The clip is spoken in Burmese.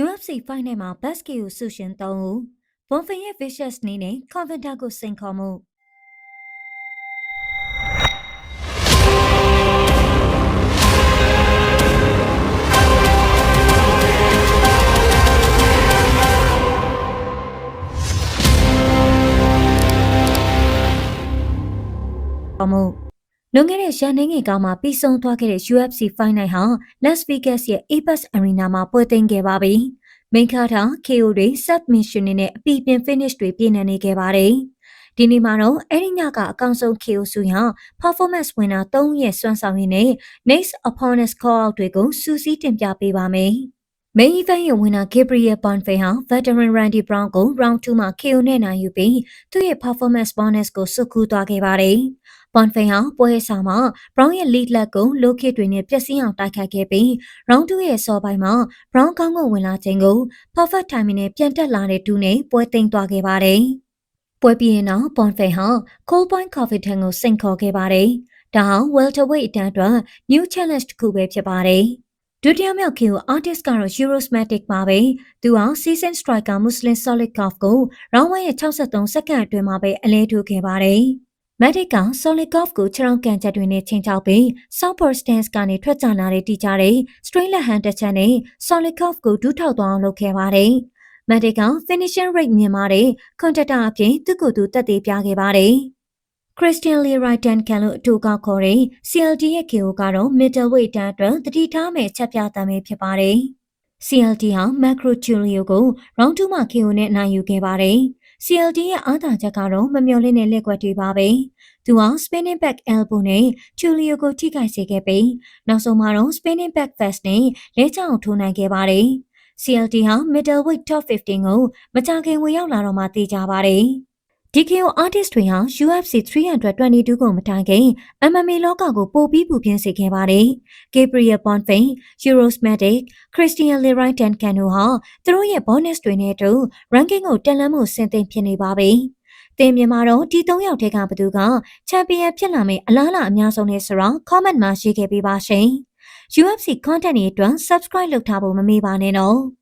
UFC Fight Night မှာ Basket ကိုဆုရှင်၃ဦး Bonfin ရဲ့ Vicious နီးနဲ့ Coventer ကိုစိန်ခေါ်မှု ပေါ်မှု လွန်ခဲ့တဲ့ရန်နေငယ်ကမှပြီးဆုံးသွားခဲ့တဲ့ UFC Fight Night ဟာ Las Vegas ရဲ့ Apex Arena မှာပွဲသိမ်းခဲ့ပါပြီ။ Main card ဟာ KO တွေ submission တွေနဲ့အပီပင် finish တွေပြည့်နေနေခဲ့ပါတယ်။ဒီနေ့မှာတော့အဲ့ဒီညကအကောင့်ဆုံး KO စုရ performance winner 3ဦးရဲ့စွမ်းဆောင်ရည်နဲ့ next opponents call out တွေကိုစူးစီးတင်ပြပေးပါမယ်။ Main event ရဲ့ winner Gabriel Bonfim ဟာ veteran Randy Brown ကို round 2မှာ KO နဲ့နိုင်ယူပြီးသူ့ရဲ့ performance bonus ကိုစုကူးသွားခဲ့ပါတယ်။ Bonfim ဟာပွဲဆောင်မှာ Brown ရဲ့ lead leg ကို low kick တွေနဲ့ပျက်စီးအောင်တိုက်ခိုက်ခဲ့ပြီး round 2ရဲ့စောပိုင်းမှာ Brown ကောင်းကောင်းဝင်လာချိန်ကို perfect timing နဲ့ပြန်တက်လာတဲ့တူနဲ့ပွဲသိမ်းသွားခဲ့ပါတယ်။ပွဲပြီးရင်တော့ Bonfim ဟာ Cold Point Coffee ထံကိုစိန်ခေါ်ခဲ့ပါတယ်။ဒါဟာ welterweight အတန်းအတွက် new challenge တစ်ခုပဲဖြစ်ပါတယ်။ ဒုတိယမြောက် KO artist ကတော့ Eurosmatic ပါပဲ။သူဟာ season striker Muslim Solid Golf ကို round 1ရဲ့63စက္ကန့်အတွင်းမှာပဲအလဲထိုးခဲ့ပါတယ်။ Matic က Solid Golf ကိုခြေထောက်ကန်ချက်တွေနဲ့ချိန်ချောက်ပြီး Southport stance ကနေထွက်ကြလာတဲ့တီကြတဲ့ straight left hand တစ်ချက်နဲ့ Solid Golf ကိုဒူးထောက်သွားအောင်လုပ်ခဲ့ပါတယ်။ Matic က finishing rate မြင့်မားတဲ့ contactor အပြင်သူ့ကိုယ်သူတက်သေးပြခဲ့ပါတယ်။ Christian Leroy Duncan လို့အတူကောက်ခေါ်တဲ့ CLD ရဲ့ KO ကတော့ middleweight တန်းအတွက်တတိထားမဲ့ချက်ပြတမ်းပဲဖြစ်ပါတယ်။ CLD ဟာ Macro Julio ကို round 2မှာ KO နဲ့နိုင်ယူခဲ့ပါတယ်။ CLD ရဲ့အားသာချက်ကတော့မမျှော်လင့်တဲ့လက်ကွက်တွေပါပဲ။သူဟာ spinning back elbow နဲ့ Julio ကိုထိခိုက်စေခဲ့ပြီးနောက်ဆုံးမှာတော့ spinning back fist နဲ့လဲချအောင်ထိုးနိုင်ခဲ့ပါတယ်။ CLD ဟာ middleweight top 15ကိုမကြခင်ဝင်ရောက်လာတော့မှသိကြပါတယ်။ DKO artist တွေဟာ UFC 322ကိုမတိုင်ခင် MMA လောကကိုပိုပြီးပူပြင်းစေခဲ့ပါတယ်။ Gabriel Bonfim, Eurosmatic, Christian Leroy Duncan တို့ဟာသူတို့ရဲ့ bonus တွေနဲ့အတူ ranking ကိုတက်လှမ်းမှုဆင့်သင့်ဖြစ်နေပါပြီ။တင်မြန်မာတော့ဒီ၃ယောက်ထဲကဘသူကချန်ပီယံဖြစ်လာမယ့်အလားအလာအများဆုံးလဲဆိုတော့ comment မှာရေးခဲ့ပေးပါရှင်။ UFC content တွေအတွက် subscribe လုပ်ထားဖို့မမေ့ပါနဲ့နော်။